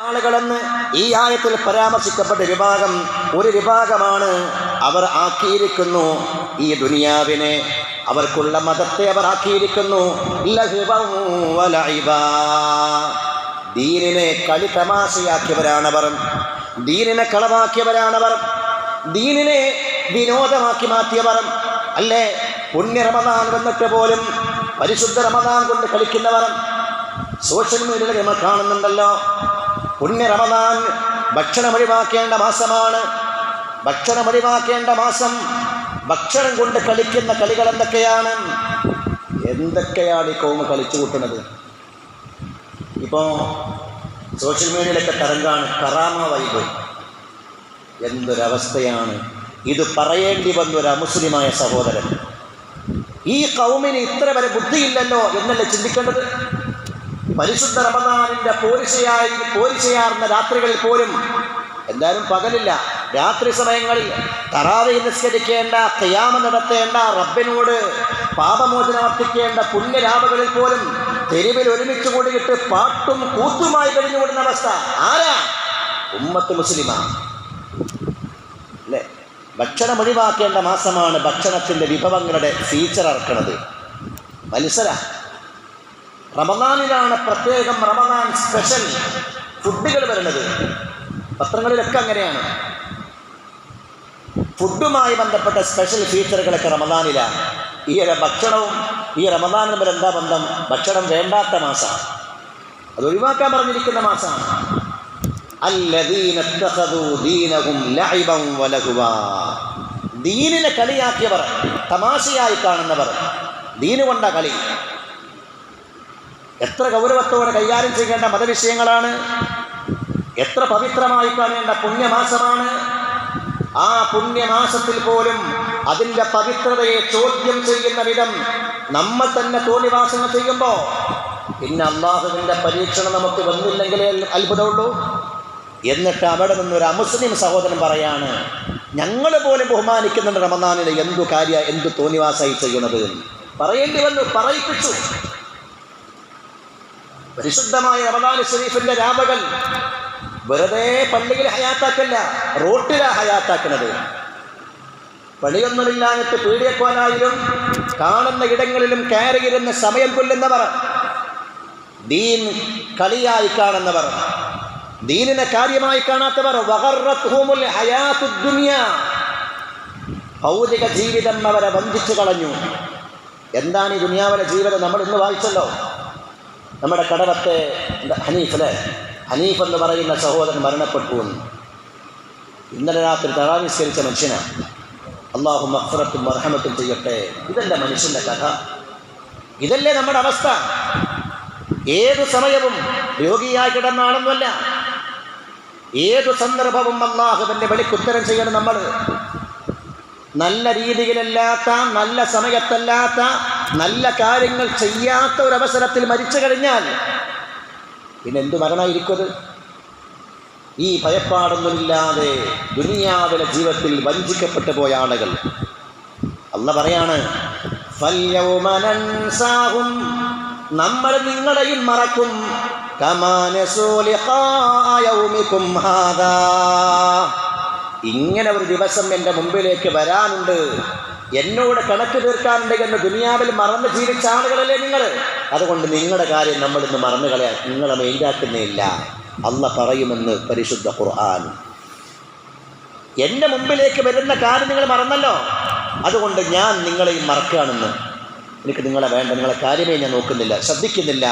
ആളുകളെന്ന് ഈ ആയത്തിൽ പരാമർശിക്കപ്പെട്ട വിഭാഗം ഒരു വിഭാഗമാണ് അവർ ആക്കിയിരിക്കുന്നു ഈ ദുനിയാവിനെ. അവർക്കുള്ള മതത്തെ അവർ ആക്കിയിരിക്കുന്നു. ദീനിനെ കളി തമാശയാക്കിയവരാണവർ. ദീനിനെ കളവാക്കിയവരാണവർ. ദീനിനെ വിനോദമാക്കി മാറ്റിയവർ. അല്ലേ? പുണ്യ റമദാൻ വന്നിട്ട് പോലും പരിശുദ്ധ റമദാൻ കൊണ്ട് കളിക്കുന്നവർ. സോഷ്യൽ മീഡിയയിൽ നമ്മൾ കാണുന്നുണ്ടല്ലോ. പുണ്യ റമദാൻ ഭക്ഷണം ഒഴിവാക്കേണ്ട മാസമാണ്. ഭക്ഷണം ഒഴിവാക്കേണ്ട മാസം ഭക്ഷണം കൊണ്ട് കളിക്കുന്ന കളികൾ എന്തൊക്കെയാണ്? എന്തൊക്കെയാണ് ഈ കോമ കളിച്ചു കൂട്ടുന്നത്? ഇപ്പോൾ സോഷ്യൽ മീഡിയയിലൊക്കെ തരംഗാണ് കറാമ വൈബ്. എന്തൊരവസ്ഥയാണ്. ഇത് പറയേണ്ടി വന്ന ഒരു അമുസ്ലിമായ സഹോദരൻ. ഈ കൗമിന് ഇത്ര വരെ ബുദ്ധിയില്ലല്ലോ എന്നല്ലേ ചിന്തിക്കേണ്ടത്? പരിശുദ്ധ റമദാനിന്റെ പോരിശയായി പോരിശയാർന്ന രാത്രികളിൽ പോലും എന്തായാലും പകലില്ല. രാത്രി സമയങ്ങളിൽ തറാവി നിസ്കരിക്കേണ്ട തെയ്യാമ നടത്തേണ്ട റബ്ബിനോട് പാപമോചനം അർപ്പിക്കേണ്ട പുണ്യരാമകളിൽ പോലും തെരുവിൽ ഒരുമിച്ച് കൂടിയിട്ട് പാട്ടും കൂത്തുമായി കഴിഞ്ഞുകൂടുന്ന അവസ്ഥ. ആരാ? ഉമ്മത്ത് മുസ്ലിമാണ് അല്ലേ? ഭക്ഷണം ഒഴിവാക്കേണ്ട മാസമാണ് ഭക്ഷണത്തിന്റെ വിഭവങ്ങളുടെ ഫീച്ചർ ഇറക്കുന്നത് മത്സര. റമദാനിലാണ് പ്രത്യേകം റമദാൻ സ്പെഷ്യൽ ഫുഡുകൾ വരുന്നത്. പത്രങ്ങളിലൊക്കെ അങ്ങനെയാണ്. ഫുഡുമായി ബന്ധപ്പെട്ട സ്പെഷ്യൽ ഫീച്ചറുകളൊക്കെ റമദാനിലാണ്. ഈ ഭക്ഷണവും ഈ റമദാനും തമ്മിൽ എന്താ ബന്ധം? ഭക്ഷണം വേണ്ടാത്ത മാസമാണ് അത് ഒഴിവാക്കാൻ പറഞ്ഞിരിക്കുന്ന മാസമാണ് ദീനിനെ കളിയാക്കിയവർ തമാശയായി കാണുന്നവർ ദീനുകൊണ്ട കളി. എത്ര ഗൗരവത്തോടെ കൈകാര്യം ചെയ്യേണ്ട മതവിഷയങ്ങളാണ് എത്ര പവിത്രമായി കാണേണ്ട പുണ്യമാസമാണ് ആ പുണ്യമാസത്തിൽ പോലും അതിന്റെ പവിത്രതയെ ചോദ്യം ചെയ്യുന്ന വിധം നമ്മൾ തന്നെ തോന്നിവാസങ്ങൾ ചെയ്യുമ്പോൾ പിന്നെ അള്ളാഹുവിന്റെ പരീക്ഷണം നമുക്ക് വന്നില്ലെങ്കിലേ അത്ഭുതമുള്ളൂ എന്നിട്ട് അവിടെ നിന്നൊരു അമുസ്ലിം സഹോദരൻ പറയാണ് ഞങ്ങൾ പോലും ബഹുമാനിക്കുന്നുണ്ട് റമദാനിലെ എന്തു കാര്യ എന്തു തോന്നിവാസായി ചെയ്യുന്നത്. പറയേണ്ടി വന്നു പറയിപ്പിച്ചു പരിശുദ്ധമായ റമദാൻ ഷെരീഫിന്റെ രാമകൾ വെറുതെ പള്ളിയിൽ ഹയാത്താക്കല്ല റോട്ടിലാ ഹയാത്താക്കുന്നത് പണിയൊന്നുമില്ലാഞ്ഞിട്ട് പീഡിയക്കോലായാലും കാണുന്ന ഇടങ്ങളിലും കയറിയിരുന്ന് സമയം കൊല്ലുന്നവർ ദീൻ കളിയായി കാണുന്നവർ ദീനിനെ കാര്യമായി കാണാത്തവർ ഭൗതിക ജീവിതം അവരെ വഞ്ചിച്ചു കളഞ്ഞു. എന്താണ് ഈ ദുനിയാവിലെ ജീവിതം? നമ്മൾ ഇന്ന് വായിച്ചല്ലോ. നമ്മുടെ കടവത്തെ ഹനീഫ് അല്ലേ ഹനീഫ് എന്ന് പറയുന്ന സഹോദരൻ മരണപ്പെട്ടു എന്ന്. ഇന്നലെ രാത്രി തറാവിസ്കരിച്ച മനുഷ്യനാണ് അള്ളാഹു മഫ്റത്തും മർഹമത്തും ചെയ്യട്ടെ. ഇതല്ല മനുഷ്യന്റെ കഥ? ഇതല്ലേ നമ്മുടെ അവസ്ഥ? ഏതു സമയവും രോഗിയായി കിടന്നാണെന്നല്ല ഏതു സന്ദർഭവും അള്ളാഹുവിന്റെ വെളിക്കുത്തരം ചെയ്യണം നമ്മൾ നല്ല രീതിയിലല്ലാത്ത നല്ല സമയത്തല്ലാത്ത നല്ല കാര്യങ്ങൾ ചെയ്യാത്ത ഒരവസരത്തിൽ മരിച്ചു കഴിഞ്ഞാൽ പിന്നെ എന്തു മരണമായിരിക്കും ഈ ഭയപ്പാടൊന്നുമില്ലാതെ ദുനിയാവിലെ ജീവിതത്തിൽ വഞ്ചിക്കപ്പെട്ടു പോയ ആളുകൾ. അല്ല പറയാണ് നമ്മൾ നിങ്ങളെയും മറക്കും. ഇങ്ങനെ ഒരു ദിവസം എന്റെ മുമ്പിലേക്ക് വരാനുണ്ട്. എന്നോട് കണക്ക് തീർക്കാറുണ്ട് എന്ന് ദുനിയാവിൽ മറന്ന് ജീവിച്ച ആളുകളല്ലേ നിങ്ങൾ? അതുകൊണ്ട് നിങ്ങളുടെ കാര്യം നമ്മൾ ഇന്ന് മറന്നു കളയാൻ നിങ്ങളെ മെയിന്റാക്കുന്നില്ല. അല്ല പറയുമെന്ന് പരിശുദ്ധ ഖുർആൻ. എന്റെ മുമ്പിലേക്ക് വരുന്ന കാര്യം നിങ്ങൾ മറന്നല്ലോ. അതുകൊണ്ട് ഞാൻ നിങ്ങളെയും മറക്കുകയാണെന്ന്. എനിക്ക് നിങ്ങളെ വേണ്ട നിങ്ങളെ കാര്യമേ ഞാൻ നോക്കുന്നില്ല ശ്രദ്ധിക്കുന്നില്ല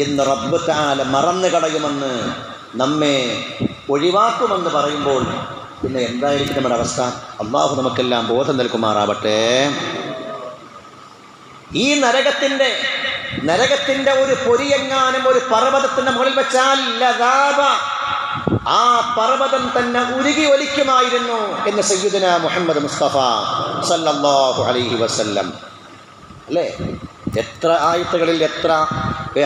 എന്ന് റബ്ബ് താല മറന്നു കളയുമെന്ന് നമ്മെ ഒഴിവാക്കുമെന്ന് പറയുമ്പോൾ പിന്നെ എന്തായിരിക്കും നമ്മുടെ അവസ്ഥ? അള്ളാഹു നമുക്കെല്ലാം ബോധം നൽകുമാറാവട്ടെ. ഈ നരകത്തിന്റെ നരകത്തിന്റെ ഒരു പൊരിയെങ്ങാനും ഒരു പർവതത്തിന്റെ മുകളിൽ വെച്ചാൽ ലതാപ ആ പർവതം തന്നെ ഉരുകി ഒലിക്കുമായിരുന്നു എന്ന് സയ്യുദന മുഹമ്മദ് മുസ്തഫ സല്ലല്ലാഹു അലൈഹി വസല്ലം. അല്ലേ? എത്ര ആയത്തുകളിൽ എത്ര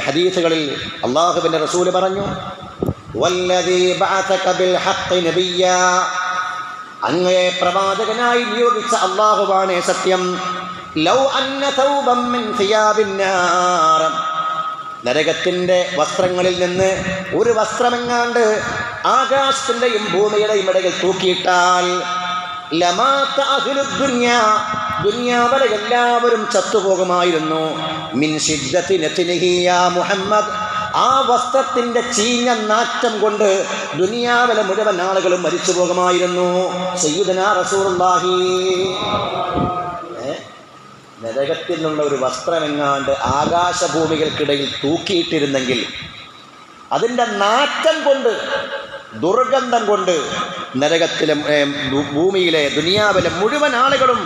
ഹദീസുകളിൽ അള്ളാഹുബിന്റെ റസൂൽ പറഞ്ഞു ബഅസക ബിൽ ഹഖ് നബിയ്യാ അങ്ങയെ പ്രവാചകനായി നിയോഗിച്ച അള്ളാഹുവാണേ സത്യം. ലൗ അന്ന നരകത്തിന്റെ വസ്ത്രങ്ങളിൽ നിന്ന് ഒരു വസ്ത്രമെങ്ങാണ്ട് ആകാശത്തിന്റെയും ഭൂമിയുടെയും ഇടയിൽ തൂക്കിയിട്ടാൽ ലമാത്ത അഹ്ലുദ് ദുനിയാ ദുനിയാവരെ എല്ലാവരും ചത്തുപോകുമായിരുന്നു. മിൻ മുഹമ്മദ്. ആ വസ്ത്രത്തിന്റെ ചീഞ്ഞ നാറ്റം കൊണ്ട് ദുനിയാവിലെ മുഴുവൻ ആളുകളും മരിച്ചു പോകുമായിരുന്നു സയ്യിദന? നരകത്തിൽ നിന്നുള്ള ഒരു വസ്ത്രമെങ്ങാണ്ട് ആകാശഭൂമികൾക്കിടയിൽ തൂക്കിയിട്ടിരുന്നെങ്കിൽ അതിന്റെ നാറ്റം കൊണ്ട് ദുർഗന്ധം കൊണ്ട് നരകത്തിലെ ഭൂമിയിലെ ദുനിയാവിലെ മുഴുവൻ ആളുകളും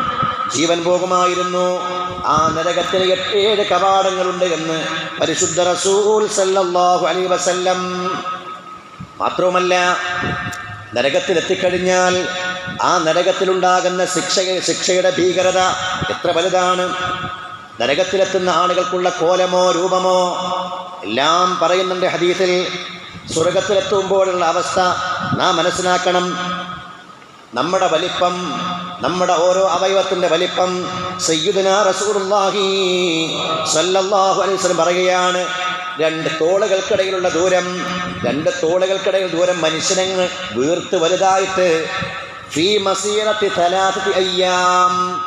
ജീവൻ പോകുമായിരുന്നു ആ നരകത്തിന് ഏഴ് കവാടങ്ങളുണ്ട് എന്ന് പരിശുദ്ധ റസൂൽ സല്ലാഹു അലൈഹി വസല്ലം മാത്രവുമല്ല നരകത്തിലെത്തിക്കഴിഞ്ഞാൽ ആ നരകത്തിലുണ്ടാകുന്ന ശിക്ഷ ശിക്ഷയുടെ ഭീകരത എത്ര വലുതാണ്? നരകത്തിലെത്തുന്ന ആളുകൾക്കുള്ള കോലമോ രൂപമോ എല്ലാം പറയുന്നുണ്ട് ഹദീസിൽ. സ്വർഗത്തിലെത്തുമ്പോഴുള്ള അവസ്ഥ നാം മനസ്സിലാക്കണം. നമ്മുടെ വലിപ്പം നമ്മുടെ ഓരോ അവയവത്തിന്റെ വലിപ്പം സയ്യിദുന അലൈഹി വസല്ലം പറയുകയാണ്. രണ്ട് തോളുകൾക്കിടയിലുള്ള ദൂരം രണ്ട് തോളുകൾക്കിടയിൽ ദൂരം മനുഷ്യനങ്ങ് വീർത്ത് വലുതായിട്ട്. ഫീ മസീറത്തി തലാത്തി അയ്യാം.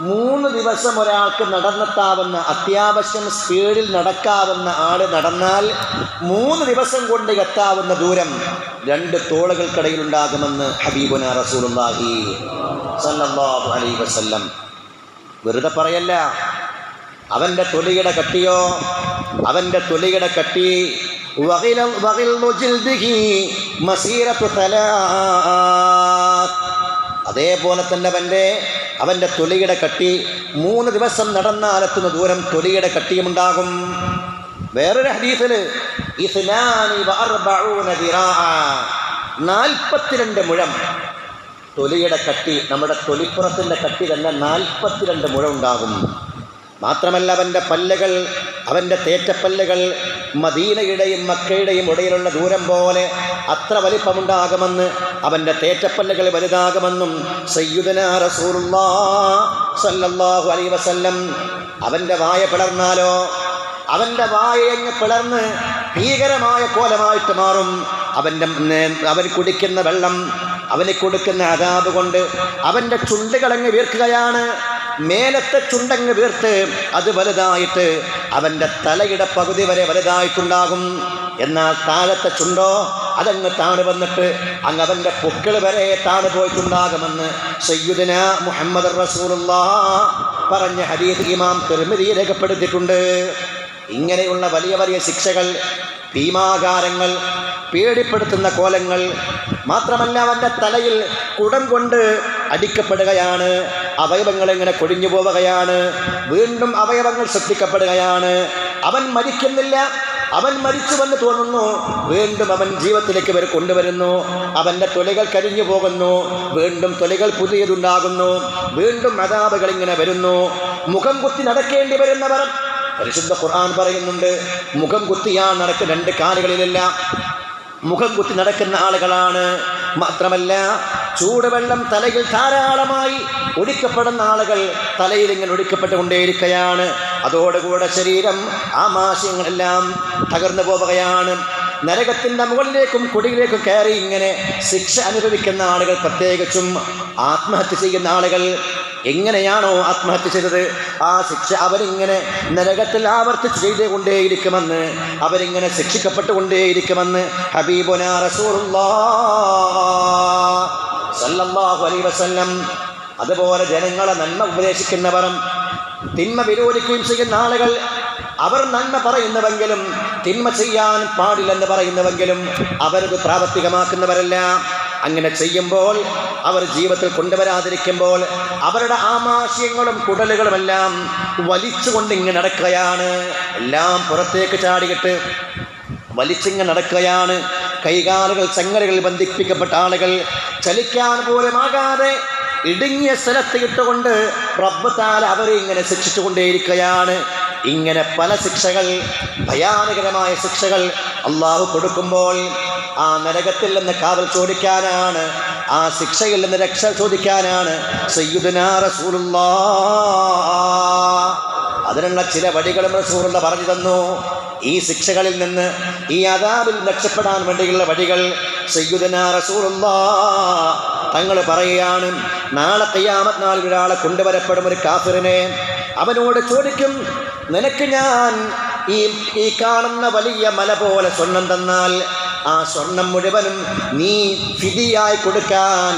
മൂന്ന് ദിവസം ഒരാൾക്ക് നടന്നെത്താവുന്ന അത്യാവശ്യം സ്പീഡിൽ നടക്കാവുന്ന ആൾ നടന്നാൽ മൂന്ന് ദിവസം കൊണ്ട് എത്താവുന്ന ദൂരം രണ്ട് തോളുകൾക്കിടയിൽ ഉണ്ടാകുമെന്ന് ഹബീബുന റസൂലുള്ളാഹി സല്ലല്ലാഹു അലൈഹി വസല്ലം വെറുതെ പറയല്ല അവന്റെ തൊലിയുടെ കട്ടിയോ അവന്റെ തൊലിയുടെ കട്ടി വകിൽ വകിൽ മസീറത്തു തലാത്ത്. അതേപോലെ തന്നെ അവന്റെ അവന്റെ തൊലിയുടെ കട്ടി മൂന്ന് ദിവസം നടന്നാലെത്തുന്ന ദൂരം തൊലിയുടെ കട്ടിയുമുണ്ടാകും. വേറൊരു ഹദീസിൽ നാൽപ്പത്തിരണ്ട് മുഴം തൊലിയുടെ കട്ടി നമ്മുടെ തൊലിപ്പുറത്തിന്റെ കട്ടി തന്നെ നാൽപ്പത്തിരണ്ട് മുഴം ഉണ്ടാകും. മാത്രമല്ല അവന്റെ പല്ലുകൾ അവന്റെ തേറ്റപ്പല്ലുകൾ മദീനയുടെയും മക്കയുടെയും ഇടയിലുള്ള ദൂരം പോലെ അത്ര വലിപ്പമുണ്ടാകുമെന്ന് അവന്റെ തേറ്റപ്പല്ലുകൾ വലുതാകുമെന്നും സയ്യുദന റസൂലുള്ളാ സല്ലല്ലാഹു അലൈഹി വസല്ലം അവന്റെ വായ പിളർന്നാലോ? അവന്റെ വായങ്ങ് പിളർന്ന് ഭീകരമായ കോലമായിട്ട് മാറും. അവന്റെ അവൻ കുടിക്കുന്ന വെള്ളം അവന് കൊടുക്കുന്ന അതാത് കൊണ്ട് അവന്റെ ചുണ്ടുകളങ്ങ് വീർക്കുകയാണ്. മേലത്തെ ചുണ്ടങ്ങ് വീർത്ത് അത് വലുതായിട്ട് അവന്റെ തലയുടെ പകുതി വരെ വലുതായിട്ടുണ്ടാകും. എന്നാൽ താഴത്തെ ചുണ്ടോ? അതങ്ങ് താണു വന്നിട്ട് അങ്ങ് അവന്റെ പൊക്കിൾ വരെ താണു പോയിട്ടുണ്ടാകുമെന്ന് സയ്യുദിന മുഹമ്മദ് റസൂലുള്ള പറഞ്ഞ ഹദീസ് ഇമാം തിരുമതി രേഖപ്പെടുത്തിയിട്ടുണ്ട്. ഇങ്ങനെയുള്ള വലിയ വലിയ ശിക്ഷകൾ ഭീമാകാരങ്ങൾ പേടിപ്പെടുത്തുന്ന കോലങ്ങൾ മാത്രമല്ല അവന്റെ തലയിൽ കുടം കൊണ്ട് അടിക്കപ്പെടുകയാണ്. അവയവങ്ങൾ ഇങ്ങനെ കൊഴിഞ്ഞു പോവുകയാണ്. വീണ്ടും അവയവങ്ങൾ സൃഷ്ടിക്കപ്പെടുകയാണ്. അവൻ മരിക്കുന്നില്ല. അവൻ മരിച്ചുവെന്ന് തോന്നുന്നു. വീണ്ടും അവൻ ജീവിതത്തിലേക്ക് വരെ കൊണ്ടുവരുന്നു. അവന്റെ തൊലികൾ കരിഞ്ഞു പോകുന്നു. വീണ്ടും തൊലികൾ പുതിയതുണ്ടാകുന്നു. വീണ്ടും അതാപകൾ ഇങ്ങനെ വരുന്നു. മുഖം കുത്തി നടക്കേണ്ടി വരുന്നവർ. പരിശുദ്ധ ഖുർആൻ പറയുന്നുണ്ട് മുഖം കുത്തിയാൽ നടക്കുന്ന രണ്ട് കാലുകളിലല്ല. മുഖം കുത്തി നടക്കുന്ന ആളുകളാണ്. മാത്രമല്ല ചൂടുവെള്ളം തലയിൽ ധാരാളമായി ഒടിക്കപ്പെടുന്ന ആളുകൾ തലയിൽ ഇങ്ങനെ ഒടിക്കപ്പെട്ടുകൊണ്ടേയിരിക്കുകയാണ് അതോടുകൂടെ ശരീരം ആമാശയങ്ങളെല്ലാം തകർന്നു പോവുകയാണ്. നരകത്തിന്റെ മുകളിലേക്കും കുടിയിലേക്കും കയറി ഇങ്ങനെ ശിക്ഷ അനുഭവിക്കുന്ന ആളുകൾ പ്രത്യേകിച്ചും ആത്മഹത്യ ചെയ്യുന്ന ആളുകൾ എങ്ങനെയാണോ ആത്മഹത്യ ചെയ്തത്? ആ ശിക്ഷ അവരിങ്ങനെ നരകത്തിൽ ആവർത്തിച്ച് ചെയ്തുകൊണ്ടേയിരിക്കുമെന്ന് അവരിങ്ങനെ ശിക്ഷിക്കപ്പെട്ടുകൊണ്ടേയിരിക്കുമെന്ന് ഹബീബുന അലൈഹി വസല്ലം അതുപോലെ ജനങ്ങളെ നന്മ ഉപദേശിക്കുന്നവർ തിന്മ വിരോധിക്കുകയും ചെയ്യുന്ന ആളുകൾ അവർ നന്മ പറയുന്നുവെങ്കിലും തിന്മ ചെയ്യാൻ പാടില്ലെന്ന് പറയുന്നുവെങ്കിലും അവരത് പ്രാവർത്തികമാക്കുന്നവരല്ല. അങ്ങനെ ചെയ്യുമ്പോൾ അവർ ജീവിതത്തിൽ കൊണ്ടുവരാതിരിക്കുമ്പോൾ അവരുടെ ആമാശയങ്ങളും കുടലുകളുമെല്ലാം വലിച്ചുകൊണ്ട് ഇങ്ങനെ നടക്കുകയാണ്. എല്ലാം പുറത്തേക്ക് ചാടിയിട്ട് വലിച്ചിങ്ങനെ നടക്കുകയാണ്. കൈകാലുകൾ ചങ്ങലകളിൽ ബന്ധിപ്പിക്കപ്പെട്ട ആളുകൾ ചലിക്കാൻ പോലും ആകാതെ ഇടുങ്ങിയ സ്ഥലത്ത് ഇട്ടുകൊണ്ട് റബ്ബ് അവരെ ഇങ്ങനെ ശിക്ഷിച്ചുകൊണ്ടേയിരിക്കുകയാണ്. ഇങ്ങനെ പല ശിക്ഷകൾ ഭയാനകരമായ ശിക്ഷകൾ അള്ളാഹു കൊടുക്കുമ്പോൾ ആ നരകത്തിൽ നിന്ന് കാവൽ ചോദിക്കാനാണ് ആ ശിക്ഷയിൽ നിന്ന് രക്ഷ ചോദിക്കാനാണ് റസൂലുള്ള അതിനുള്ള ചില വഴികളും റസൂറുള്ള പറഞ്ഞു തന്നു. ഈ ശിക്ഷകളിൽ നിന്ന് ഈ അതാബിൽ രക്ഷപ്പെടാൻ വേണ്ടിയുള്ള വഴികൾ സയ്യുദന റസൂറുള്ള തങ്ങൾ പറയുകയാണ് നാളെ കയ്യാമത് നാളിൽ ഒരാളെ കൊണ്ടുവരപ്പെടും ഒരു കാഫിറിനെ. അവനോട് ചോദിക്കും നിനക്ക് ഞാൻ ഈ ഈ കാണുന്ന വലിയ മല പോലെ സ്വർണം തന്നാൽ ആ സ്വർണം മുഴുവനും നീ ഫിതിയായി കൊടുക്കാൻ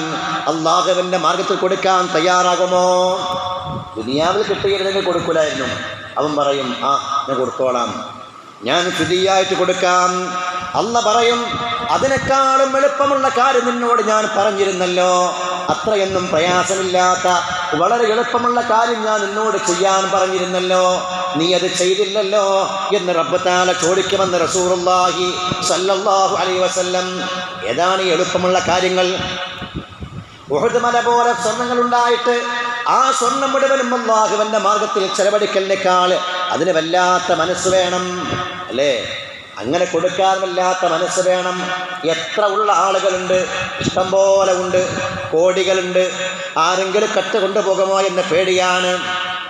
അള്ളാഹുവിന്റെ മാർഗത്തിൽ കൊടുക്കാൻ തയ്യാറാകുമോ? ദുനിയാവിൽ കിട്ടിയിരുന്നെങ്കിൽ കൊടുക്കൂലായിരുന്നു. അവൻ പറയും ആ ഞാൻ കൊടുത്തോളാം. ഞാൻ ഫിതിയായിട്ട് കൊടുക്കാം. അല്ല പറയും അതിനേക്കാളും എളുപ്പമുള്ള കാര്യം നിന്നോട് ഞാൻ പറഞ്ഞിരുന്നല്ലോ. അത്രയൊന്നും പ്രയാസമില്ലാത്ത വളരെ എളുപ്പമുള്ള കാര്യം ഞാൻ നിന്നോട് ചെയ്യാൻ പറഞ്ഞിരുന്നല്ലോ. നീ അത് ചെയ്തില്ലല്ലോ എന്ന് റബ്ബത്താല ചോദിക്കുമെന്ന് റസൂറുല്ലാഹി സല്ലല്ലാഹു അലൈ വസല്ലം ഏതാണ് എളുപ്പമുള്ള കാര്യങ്ങൾ? ഉഹദ് മല പോലെ സ്വർണങ്ങൾ ഉണ്ടായിട്ട് ആ സ്വർണം മുഴുവനും അള്ളാഹുവിന്റെ മാർഗത്തിൽ ചെലവഴിക്കലിനേക്കാൾ അതിന് വല്ലാത്ത മനസ്സ് വേണം അല്ലേ? അങ്ങനെ കൊടുക്കാറില്ലാത്ത മനസ്സ് വേണം. എത്ര ഉള്ള ആളുകളുണ്ട്? ഇഷ്ടംപോലെ ഉണ്ട്. കോടികളുണ്ട്. ആരെങ്കിലും കട്ട് കൊണ്ടുപോകുമോ എന്ന പേടിയാണ്.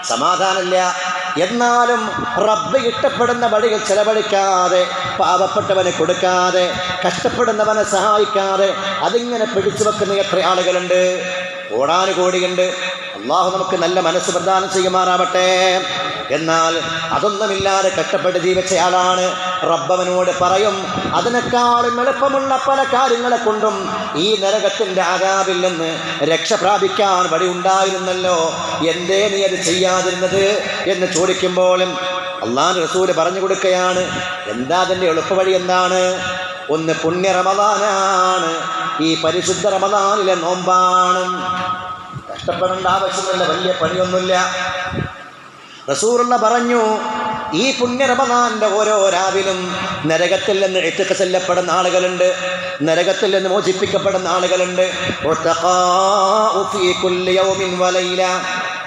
സമാധാനമില്ല. എന്നാലും റബ്ബ് ഇഷ്ടപ്പെടുന്ന വഴികൾ ചെലവഴിക്കാതെ പാവപ്പെട്ടവനെ കൊടുക്കാതെ കഷ്ടപ്പെടുന്നവനെ സഹായിക്കാതെ അതിങ്ങനെ പിടിച്ചു വെക്കുന്ന എത്ര ആളുകളുണ്ട്? കോടാനുകോടിയുണ്ട്. അള്ളാഹു നമുക്ക് നല്ല മനസ്സ് പ്രദാനം ചെയ്യുമാറാവട്ടെ. എന്നാൽ അതൊന്നുമില്ലാതെ കഷ്ടപ്പെട്ട് ജീവിച്ചയാളാണ് റബ്ബവനോട് പറയും അതിനേക്കാളും എളുപ്പമുള്ള പല കാര്യങ്ങളെ കൊണ്ടും ഈ നരകത്തിന്റെ ആകാവിൽ നിന്ന് രക്ഷ പ്രാപിക്കാൻ വഴി ഉണ്ടായിരുന്നല്ലോ. എന്തേ നീ അത് ചെയ്യാതിരുന്നത് എന്ന് ചോദിക്കുമ്പോഴും അള്ളാൻ റസൂൽ പറഞ്ഞു കൊടുക്കുകയാണ് എന്താ അതിന്റെ എളുപ്പവഴി എന്താണ്? ഒന്ന് പുണ്യ റമദാനാണ്. ഈ പരിശുദ്ധ റമദാനിലെ നോമ്പാണ്. കഷ്ടപ്പെടേണ്ട ആവശ്യമില്ല വലിയ പണിയൊന്നുമില്ല. റസൂറുള്ള പറഞ്ഞു ഈ പുണ്യ ഓരോ രാവിലും നരകത്തിൽ നിന്ന് എത്തിക്ക ചെല്ലപ്പെടുന്ന ആളുകളുണ്ട്. നരകത്തിൽ നിന്ന് മോചിപ്പിക്കപ്പെടുന്ന ആളുകളുണ്ട്.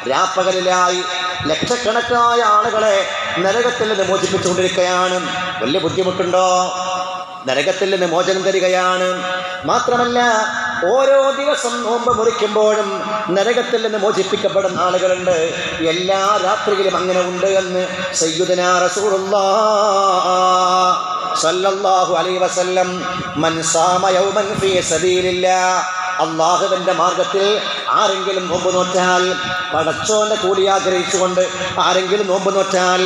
രാപ്പകലിലായി ലക്ഷക്കണക്കായ ആളുകളെ നരകത്തിൽ നിന്ന് മോചിപ്പിച്ചുകൊണ്ടിരിക്കുകയാണ് വലിയ ബുദ്ധിമുട്ടുണ്ടോ? നരകത്തിൽ നിന്ന് മോചനം തരികയാണ്. മാത്രമല്ല ഓരോ ദിവസം നോമ്പ് മുറിക്കുമ്പോഴും നരകത്തിൽ നിന്ന് മോചിപ്പിക്കപ്പെടുന്ന ആളുകളുണ്ട്. എല്ലാ രാത്രിയിലും അങ്ങനെ ഉണ്ട് എന്ന് സയ്യുദന സല്ലല്ലാഹു അലൈഹി വസല്ലം മൻ സാമ യൗമൻ ഫീ അള്ളാഹുവിന്റെ മാർഗത്തിൽ ആരെങ്കിലും നോമ്പ് നോറ്റാൽ പടച്ചോന്റെ കൂടി ആഗ്രഹിച്ചുകൊണ്ട് ആരെങ്കിലും നോമ്പ് നോറ്റാൽ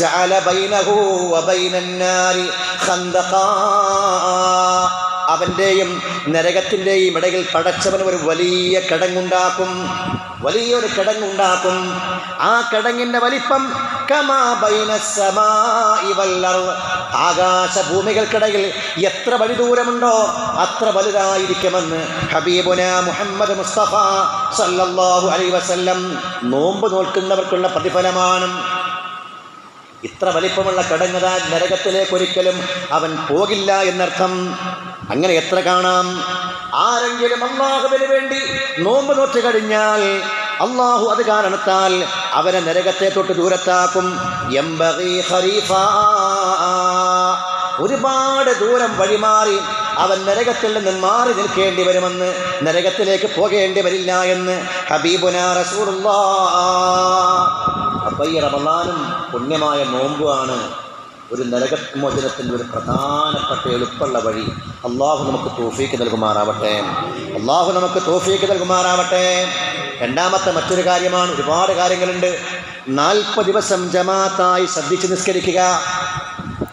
ജഅല ബൈനഹു വബൈനന്നാരി ഖന്ദഖാ അവന്റെയും നരകത്തിന്റെയും ഇടയിൽ പടച്ചവൻ ഒരു വലിയ കിടങ്ങുണ്ടാക്കും. വലിയൊരു കിടങ്ങുണ്ടാക്കും. ആ കിടങ്ങിന്റെ വലിപ്പം അർൾ. ആകാശഭൂമികൾക്കിടയിൽ എത്ര വലി ദൂരമുണ്ടോ അത്ര വലുതായിരിക്കുമെന്ന് ഹബീബുന മുഹമ്മദ് മുസ്തഫ സല്ലാഹു അലൈഹി വസല്ലം നോമ്പ് നോൽക്കുന്നവർക്കുള്ള പ്രതിഫലമാണ്. ഇത്ര വലിപ്പമുള്ള കടങ്ങതാ നരകത്തിലേക്ക് ഒരിക്കലും അവൻ പോകില്ല എന്നർത്ഥം. അങ്ങനെ എത്ര കാണാം? ആരെങ്കിലും അള്ളാഹുവിന് വേണ്ടി നോമ്പ് നോറ്റ് കഴിഞ്ഞാൽ അള്ളാഹു അത് കാരണത്താൽ അവനെ നരകത്തെ തൊട്ട് ദൂരത്താക്കും. ഒരുപാട് ദൂരം വഴിമാറി അവൻ നരകത്തിൽ നിന്ന് മാറി നിൽക്കേണ്ടി വരുമെന്ന് നരകത്തിലേക്ക് പോകേണ്ടി വരില്ല എന്ന് ഹബീബുന റസൂലുള്ളാഹ് ഈ റമദാനും പുണ്യമായ നോമ്പുമാണ് ഒരു നരകമോചനത്തിന്റെ ഒരു പ്രധാനപ്പെട്ട എളുപ്പമുള്ള വഴി. അള്ളാഹു നമുക്ക് തോഫീക്ക് നൽകുമാറാവട്ടെ. അള്ളാഹു നമുക്ക് തോഫീക്ക് നൽകുമാറാവട്ടെ. രണ്ടാമത്തെ മറ്റൊരു കാര്യമാണ് ഒരുപാട് കാര്യങ്ങളുണ്ട്. നാൽപ്പത് ദിവസം ജമാഅത്തായി ശ്രദ്ധിച്ച് നിസ്കരിക്കുക.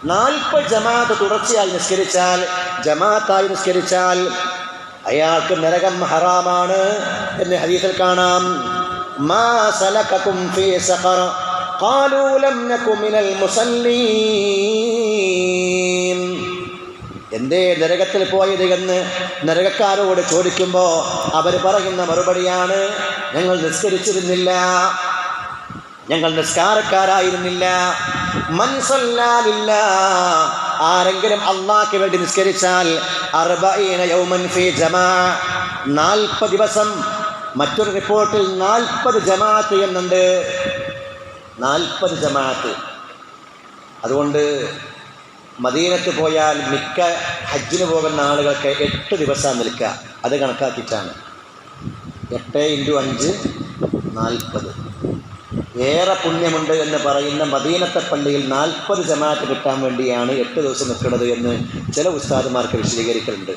നാൽപ്പത് ജമാഅത്ത് തുടർച്ചയായി നിസ്കരിച്ചാൽ ജമാഅത്തായി നിസ്കരിച്ചാൽ അയാൾക്ക് നരകം ഹറാമാണ് എന്ന് ഹരീസിൽ കാണാം. മാ سلككم ഫീ സഖർ ഖാലൂ ലം نكن മിനൽ മുസല്ലീൻ. എന്തേ നരകത്തിൽ പോയത് എന്ന് നരകക്കാരോട് ചോദിക്കുമ്പോൾ അവർ പറയുന്ന മറുപടിയാണ് ഞങ്ങൾ നിസ്കരിച്ചിരുന്നില്ല. ഞങ്ങൾ നിസ്കാരക്കാരായിരുന്നില്ല. മൻസല്ലാലില്ല ആരെങ്കിലും അള്ളാഹ്ക്ക് വേണ്ടി നിസ്കരിച്ചാൽ ജമാ. നാൽപ്പത് ദിവസം മറ്റൊരു റിപ്പോർട്ടിൽ നാൽപ്പത് ജമാഅത്ത് എന്നുണ്ട്. നാൽപ്പത് ജമാഅത്ത്. അതുകൊണ്ട് മദീനത്ത് പോയാൽ മിക്ക ഹജ്ജിന് പോകുന്ന ആളുകൾക്ക് എട്ട് ദിവസം നിൽക്കുക അത് കണക്കാക്കിയിട്ടാണ്. എട്ട് ഇന്റു അഞ്ച് നാൽപ്പത്. ഏറെ പുണ്യമുണ്ട് എന്ന് പറയുന്ന മദീനത്തെ പള്ളിയിൽ നാൽപ്പത് ജമാഅത്ത് കിട്ടാൻ വേണ്ടിയാണ് എട്ട് ദിവസം നിൽക്കുന്നത് എന്ന് ചില ഉസ്താദുമാർക്ക് വിശദീകരിക്കുന്നുണ്ട്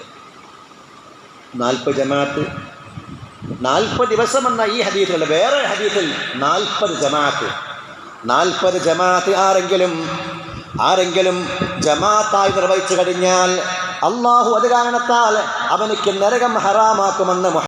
നാൽപ്പത് ജമാഅത്ത് നാൽപ്പത് ദിവസം എന്ന ഈ ഹദീസിലല്ല വേറെ ഹദീസിൽ നാൽപ്പത് ജമാഅത്ത്. നാൽപ്പത് ജമാഅത്ത് ആരെങ്കിലും ആരെങ്കിലും ജമാഅത്തായി നിർവഹിച്ചു കഴിഞ്ഞാൽ അള്ളാഹു അത് കാരണത്താൽ അവനിക്ക് നരകം ഹറാമാക്കുമെന്ന്